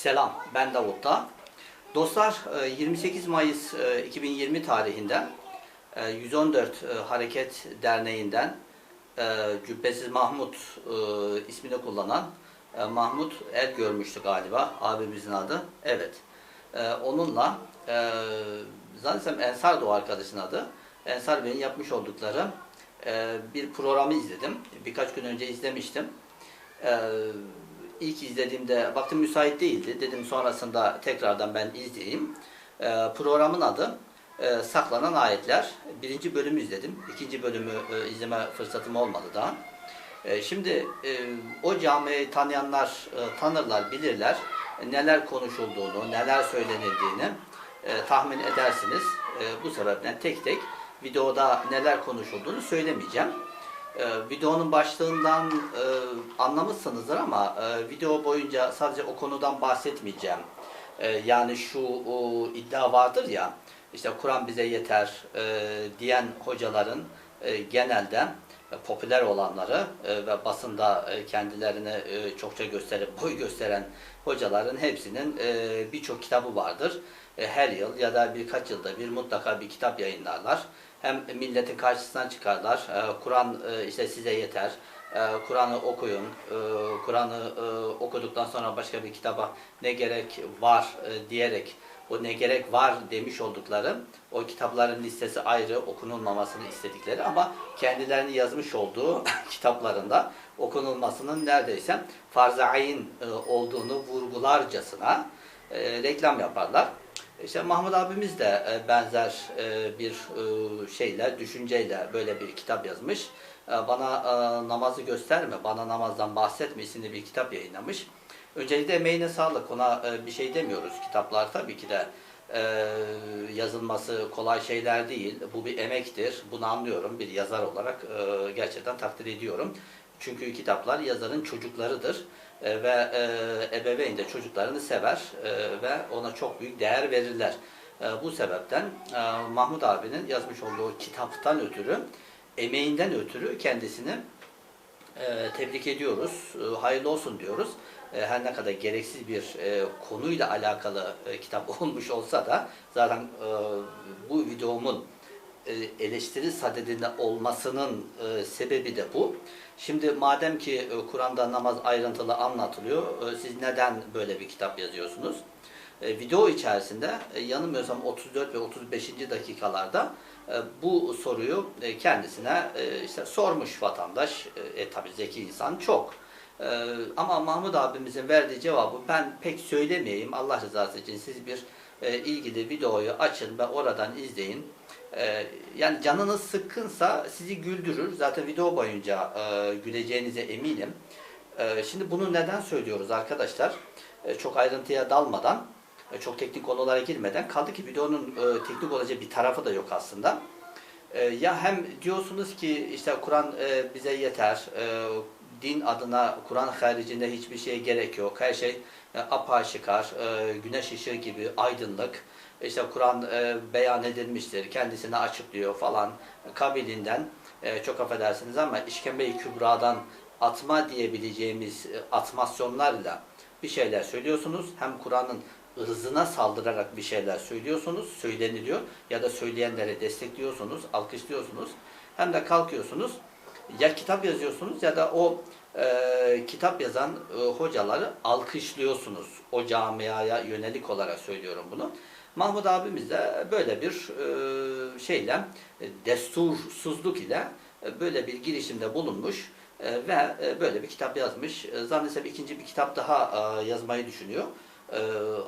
Selam, ben Davut Dağ. Dostlar, e, 28 Mayıs e, 2020 tarihinde e, 114 e, Hareket Derneği'nden Cübbesiz Mahmut ismini kullanan Mahmut El görmüştü galiba, abimizin adı. Evet. Onunla, zannedersem Ensar da o arkadaşın adı. Ensar Bey'in yapmış oldukları bir programı izledim. Birkaç gün önce izlemiştim. Ee, ilk izlediğimde baktım müsait değildi. Dedim sonrasında tekrardan ben izleyeyim. Ee, programın adı e, Saklanan Ayetler. Birinci bölümü izledim. İkinci bölümü e, izleme fırsatım olmadı daha. E, şimdi e, o camiyi tanıyanlar e, tanırlar, bilirler. E, neler konuşulduğunu, neler söylenildiğini e, tahmin edersiniz. E, bu sebeple tek tek videoda neler konuşulduğunu söylemeyeceğim. Ee, videonun başlığından e, anlamışsınızdır ama e, video boyunca sadece o konudan bahsetmeyeceğim. E, yani şu o, iddia vardır ya, işte Kur'an bize yeter e, diyen hocaların e, genelde e, popüler olanları e, ve basında e, kendilerini e, çokça gösterip boy gösteren hocaların hepsinin e, birçok kitabı vardır. E, her yıl ya da birkaç yılda bir mutlaka bir kitap yayınlarlar. Hem milletin karşısına çıkarlar. E, Kur'an e, işte size yeter. E, Kur'an'ı okuyun. E, Kur'an'ı e, okuduktan sonra başka bir kitaba ne gerek var e, diyerek o ne gerek var demiş oldukları o kitapların listesi ayrı okunulmamasını istedikleri ama kendilerini yazmış olduğu kitaplarında okunulmasının neredeyse farz-ı ayin e, olduğunu vurgularcasına e, reklam yaparlar. İşte Mahmut abimiz de e, benzer e, bir e, şeyle, düşünceyle böyle bir kitap yazmış. Bana namazı gösterme, bana namazdan bahsetme isimli bir kitap yayınlamış. Öncelikle emeğine sağlık, ona bir şey demiyoruz. Kitaplar tabii ki de yazılması kolay şeyler değil. Bu bir emektir, bunu anlıyorum. Bir yazar olarak gerçekten takdir ediyorum. Çünkü kitaplar yazarın çocuklarıdır E, ve e, ebeveyn de çocuklarını sever e, ve ona çok büyük değer verirler. E, bu sebepten e, Mahmut abinin yazmış olduğu kitaptan ötürü, emeğinden ötürü kendisini e, tebrik ediyoruz. E, hayırlı olsun diyoruz. E, her ne kadar gereksiz bir e, konuyla alakalı e, kitap olmuş olsa da zaten e, bu videomun eleştiri sadedinde olmasının e, sebebi de bu. Şimdi madem ki e, Kur'an'da namaz ayrıntılı anlatılıyor, e, siz neden böyle bir kitap yazıyorsunuz? E, video içerisinde e, yanılmıyorsam 34 ve 35. dakikalarda e, bu soruyu e, kendisine e, işte sormuş vatandaş. E, e tabi zeki insan çok. E, ama Mahmut abimizin verdiği cevabı ben pek söylemeyeyim. Allah rızası için siz bir e, ilgili videoyu açın ve oradan izleyin. E, yani canınız sıkkınsa sizi güldürür. Zaten video boyunca e, güleceğinize eminim. E, şimdi bunu neden söylüyoruz arkadaşlar? E, çok ayrıntıya dalmadan, e, çok teknik konulara girmeden kaldı ki videonun e, teknik olacağı bir tarafı da yok aslında. E, ya hem diyorsunuz ki işte Kur'an e, bize yeter, e, din adına Kur'an haricinde hiçbir şeye gerek yok. Her şey e, apaşikar, e, güneş ışığı gibi aydınlık. İşte Kur'an e, beyan edilmiştir, kendisini açıklıyor falan kabilinden çok affedersiniz ama işkembe-i kübradan atma diyebileceğimiz e, atmasyonlarla bir şeyler söylüyorsunuz. Hem Kur'an'ın ırzına saldırarak bir şeyler söylüyorsunuz, söyleniliyor ya da söyleyenlere destekliyorsunuz, alkışlıyorsunuz. Hem de kalkıyorsunuz ya kitap yazıyorsunuz ya da o e, kitap yazan e, hocaları alkışlıyorsunuz. O camiaya yönelik olarak söylüyorum bunu. Mahmut abimiz de böyle bir e, şeyle, e, destursuzluk ile e, böyle bir girişimde bulunmuş e, ve e, böyle bir kitap yazmış. E, zannedersem ikinci bir kitap daha e, yazmayı düşünüyor. E,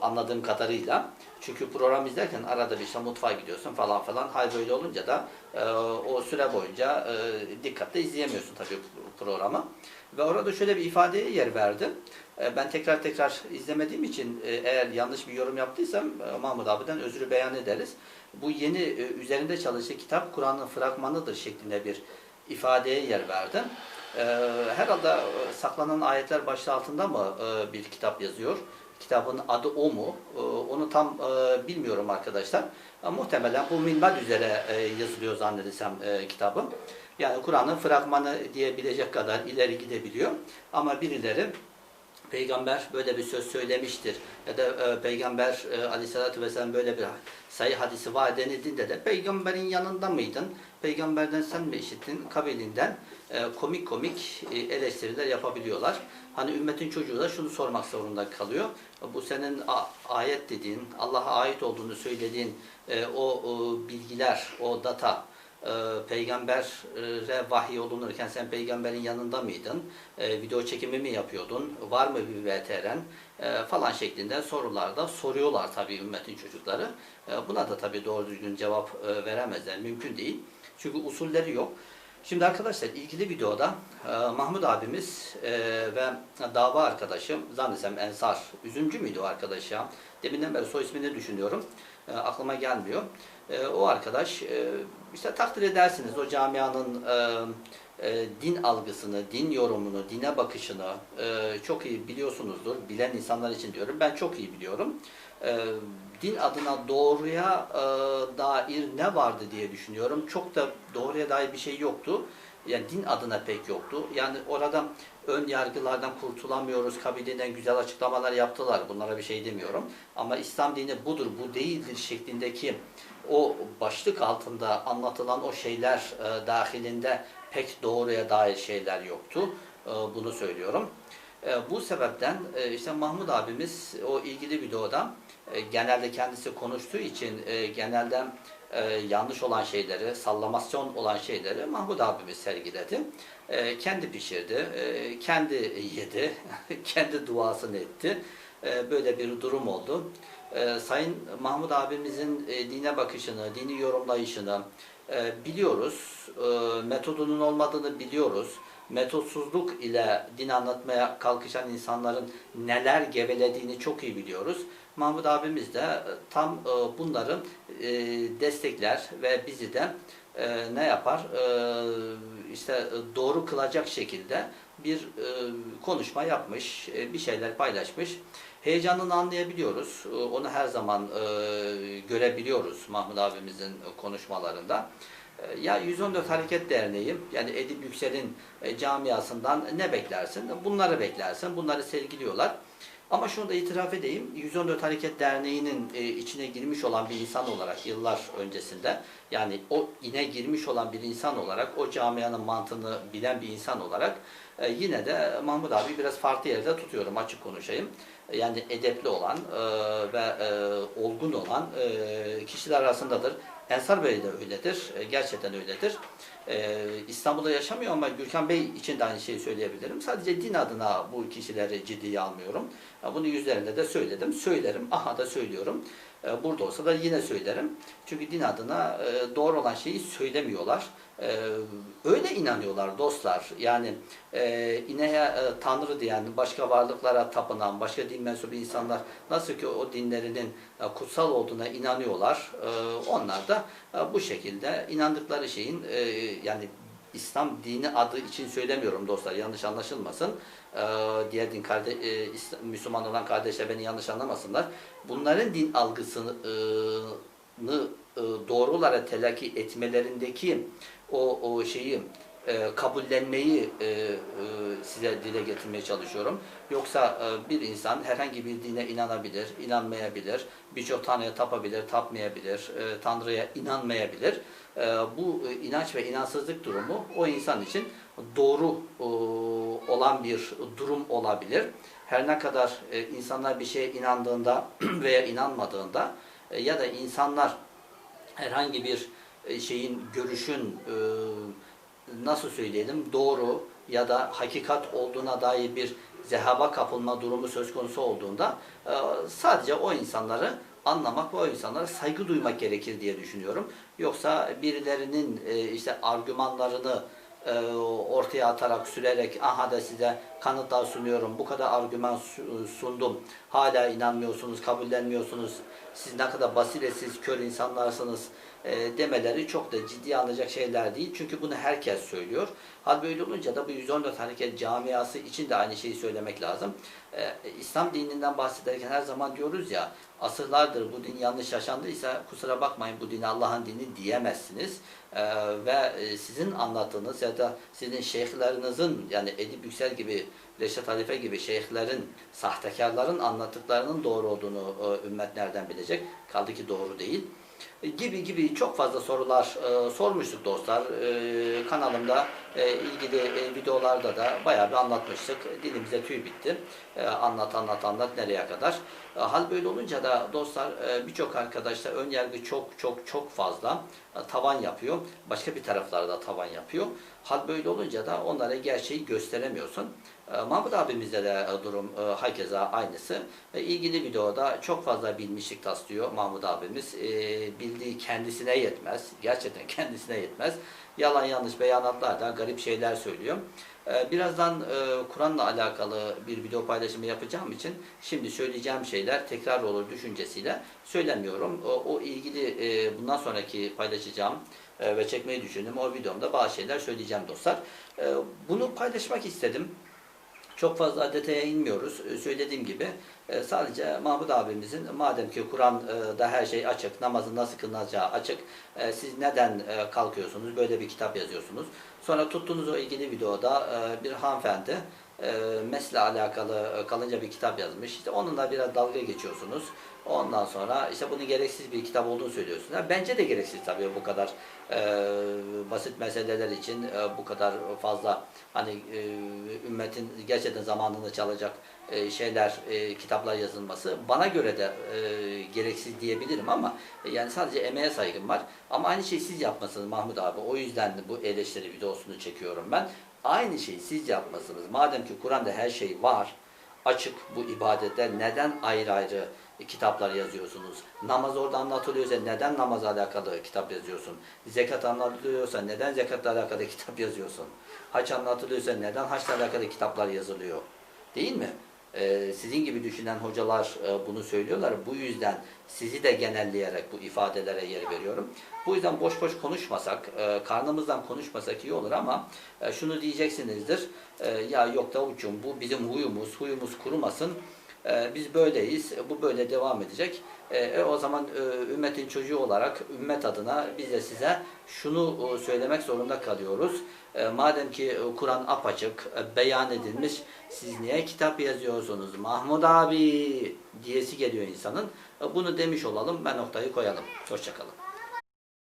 anladığım kadarıyla. Çünkü program izlerken arada bir işte mutfağa gidiyorsun falan falan. Hal böyle olunca da e, o süre boyunca e, dikkatle izleyemiyorsun tabii programı. Ve orada şöyle bir ifadeye yer verdi. E, ben tekrar tekrar izlemediğim için e, eğer yanlış bir yorum yaptıysam e, Mahmut abiden özrü beyan ederiz. Bu yeni e, üzerinde çalıştığı kitap Kur'an'ın fragmanıdır şeklinde bir ifadeye yer verdi. E, herhalde e, saklanan ayetler başlığı altında mı e, bir kitap yazıyor? Kitabın adı o mu? E, onu tam e, bilmiyorum arkadaşlar. Muhtemelen bu minval üzere e, yazılıyor zannedersem e, kitabı. Yani Kur'an'ın fragmanı diyebilecek kadar ileri gidebiliyor. Ama birileri peygamber böyle bir söz söylemiştir ya da e, peygamber e, aleyhissalatü vesselam böyle bir sayı hadisi var denildiğinde de peygamberin yanında mıydın? Peygamberden sen mi işittin? Kabilinden e, komik komik e, eleştiriler yapabiliyorlar. Hani ümmetin çocuğu da şunu sormak zorunda kalıyor. Bu senin ayet dediğin, Allah'a ait olduğunu söylediğin e, o, o bilgiler, o data e, peygambere vahiy olunurken sen peygamberin yanında mıydın? E, video çekimi mi yapıyordun? Var mı bir VTR'n? E, falan şeklinde sorularda soruyorlar tabii ümmetin çocukları. E, buna da tabii doğru düzgün cevap e, veremezler. Mümkün değil. Çünkü usulleri yok. Şimdi arkadaşlar ilgili videoda e, Mahmut abimiz e, ve dava arkadaşım zannedersem Ensar, üzümcü müydü o arkadaş ya? Deminden beri soy ismini düşünüyorum. E, aklıma gelmiyor. E, o arkadaş e, işte takdir edersiniz o camianın e, e, din algısını, din yorumunu, dine bakışını e, çok iyi biliyorsunuzdur. Bilen insanlar için diyorum. Ben çok iyi biliyorum. E, din adına doğruya e, dair ne vardı diye düşünüyorum. Çok da doğruya dair bir şey yoktu. Yani din adına pek yoktu. Yani orada ön yargılardan kurtulamıyoruz kabilinden güzel açıklamalar yaptılar. Bunlara bir şey demiyorum. Ama İslam dini budur, bu değildir şeklindeki o başlık altında anlatılan o şeyler e, dahilinde pek doğruya dair şeyler yoktu. E, bunu söylüyorum. E, bu sebepten e, işte Mahmut abimiz o ilgili videoda e, genelde kendisi konuştuğu için e, genelde e, yanlış olan şeyleri, sallamasyon olan şeyleri Mahmut abimiz sergiledi. E, kendi pişirdi, e, kendi yedi, kendi duasını etti. E, böyle bir durum oldu. E, Sayın Mahmut abimizin e, dine bakışını, dini yorumlayışını e, biliyoruz. E, metodunun olmadığını biliyoruz. Metotsuzluk ile din anlatmaya kalkışan insanların neler gevelediğini çok iyi biliyoruz. Mahmut abimiz de e, tam e, bunları e, destekler ve bizi de ne yapar? İşte doğru kılacak şekilde bir konuşma yapmış, bir şeyler paylaşmış. Heyecanını anlayabiliyoruz. Onu her zaman görebiliyoruz Mahmut abimizin konuşmalarında. E, Ya 114 Hareket Derneği, yani Edip Yüksel'in e, camiasından ne beklersin? Bunları beklersin, bunları sergiliyorlar. Ama şunu da itiraf edeyim, 114 Hareket Derneği'nin e, içine girmiş olan bir insan olarak yıllar öncesinde, yani o ine girmiş olan bir insan olarak, o camianın mantığını bilen bir insan olarak e, yine de Mahmut abi biraz farklı yerde tutuyorum, açık konuşayım. Yani edepli olan ve olgun olan kişiler arasındadır. Ensar Bey de öyledir, e, gerçekten öyledir. E, İstanbul'da yaşamıyor ama Gürkan Bey için de aynı şeyi söyleyebilirim. Sadece din adına bu kişileri ciddiye almıyorum. Bunu yüzlerinde de söyledim, söylerim, aha da söylüyorum. E, Burada olsa da yine söylerim. Çünkü din adına e, doğru olan şeyi söylemiyorlar. E, Öyle inanıyorlar dostlar. Yani ineğe tanrı diyen, başka varlıklara tapınan, başka din mensubu insanlar nasıl ki o dinlerinin kutsal olduğuna inanıyorlar. Onlar da bu şekilde inandıkları şeyin yani İslam dini adı için söylemiyorum dostlar yanlış anlaşılmasın. Ee, diğer din kardeş, e, Müslüman olan kardeşler beni yanlış anlamasınlar. Bunların din algısını e, e, doğru olarak telakki etmelerindeki o, o şeyi e, kabullenmeyi e, e, size dile getirmeye çalışıyorum. Yoksa e, bir insan herhangi bir dine inanabilir, inanmayabilir, birçok tanrıya tapabilir, tapmayabilir, e, tanrıya inanmayabilir. E, bu e, inanç ve inansızlık durumu o insan için doğru e, olan bir durum olabilir. Her ne kadar e, insanlar bir şeye inandığında veya inanmadığında ya da insanlar herhangi bir şeyin, görüşün nasıl söyleyelim doğru ya da hakikat olduğuna dair bir zehaba kapılma durumu söz konusu olduğunda sadece o insanları anlamak ve o insanlara saygı duymak gerekir diye düşünüyorum. Yoksa birilerinin e, işte argümanlarını e, ortaya atarak sürerek aha da size kanıtlar sunuyorum bu kadar argüman su- sundum hala inanmıyorsunuz kabullenmiyorsunuz siz ne kadar basiretsiz kör insanlarsınız e, demeleri çok da ciddiye alınacak şeyler değil. Çünkü bunu herkes söylüyor. Hal böyle olunca da bu 114 hareket camiası için de aynı şeyi söylemek lazım. E, İslam dininden bahsederken her zaman diyoruz ya asırlardır bu din yanlış yaşandıysa kusura bakmayın bu din Allah'ın dini diyemezsiniz. E, ve e, sizin anlattığınız ya da sizin şeyhlerinizin yani Edip Yüksel gibi Reşat Halife gibi şeyhlerin, sahtekarların anlattıklarının doğru olduğunu e, ümmet nereden bilecek? Kaldı ki doğru değil. E, gibi gibi çok fazla sorular e, sormuştuk dostlar. E, kanalımda e, ilgili e, videolarda da bayağı bir anlatmıştık. Dilimize tüy bitti. E, anlat anlat anlat nereye kadar. E, hal böyle olunca da dostlar e, birçok arkadaşlar ön yargı çok çok çok fazla e, tavan yapıyor. Başka bir taraflarda tavan yapıyor. Hal böyle olunca da onlara gerçeği gösteremiyorsun. E, Mahmut abimizde de e, durum e, hakeza aynısı. İlgili videoda çok fazla bilmişlik taslıyor Mahmut abimiz. E, bildiği kendisine yetmez. Gerçekten kendisine yetmez. Yalan yanlış beyanatlarla garip şeyler söylüyor. E, birazdan e, Kur'an'la alakalı bir video paylaşımı yapacağım için şimdi söyleyeceğim şeyler tekrar olur düşüncesiyle söylemiyorum. O, o ilgili e, bundan sonraki paylaşacağım e, ve çekmeyi düşündüm. O videomda bazı şeyler söyleyeceğim dostlar. Bunu paylaşmak istedim. Çok fazla detaya inmiyoruz. Ee, Söylediğim gibi e, sadece Mahmut abimizin madem ki Kur'an'da her şey açık, namazın nasıl kılınacağı açık, e, siz neden e, kalkıyorsunuz, böyle bir kitap yazıyorsunuz. Sonra tuttuğunuz o ilgili videoda e, bir hanımefendi e, mesle alakalı e, kalınca bir kitap yazmış. İşte onunla biraz dalga geçiyorsunuz. Ondan sonra işte bunun gereksiz bir kitap olduğunu söylüyorsunuz. Bence de gereksiz tabii bu kadar e, basit meseleler için e, bu kadar fazla hani e, ümmetin gerçekten zamanını çalacak e, şeyler, e, kitaplar yazılması bana göre de e, gereksiz diyebilirim ama e, yani sadece emeğe saygım var. Ama aynı şeyi siz yapmasınız Mahmut abi. O yüzden bu eleştiri videosunu çekiyorum ben. Aynı şeyi siz yapmasınız. Madem ki Kur'an'da her şey var, açık bu ibadetler neden ayrı ayrı kitaplar yazıyorsunuz? Namaz orada anlatılıyorsa neden namazla alakalı kitap yazıyorsun? Zekat anlatılıyorsa neden zekatla alakalı kitap yazıyorsun? Haç anlatılıyorsa neden haçla alakalı kitaplar yazılıyor? Değil mi? Ee, sizin gibi düşünen hocalar e, bunu söylüyorlar. Bu yüzden sizi de genelleyerek bu ifadelere yer veriyorum. Bu yüzden boş boş konuşmasak, e, karnımızdan konuşmasak iyi olur ama e, şunu diyeceksinizdir. E, ya yok Davutcuğum bu bizim huyumuz, huyumuz kurumasın. E, biz böyleyiz, bu böyle devam edecek. E, e, o zaman e, ümmetin çocuğu olarak ümmet adına biz de size şunu e, söylemek zorunda kalıyoruz. E, madem ki Kur'an apaçık, beyan edilmiş, siz niye kitap yazıyorsunuz? Mahmud abi diyesi geliyor insanın. Bunu demiş olalım, ben noktayı koyalım. Hoşçakalın.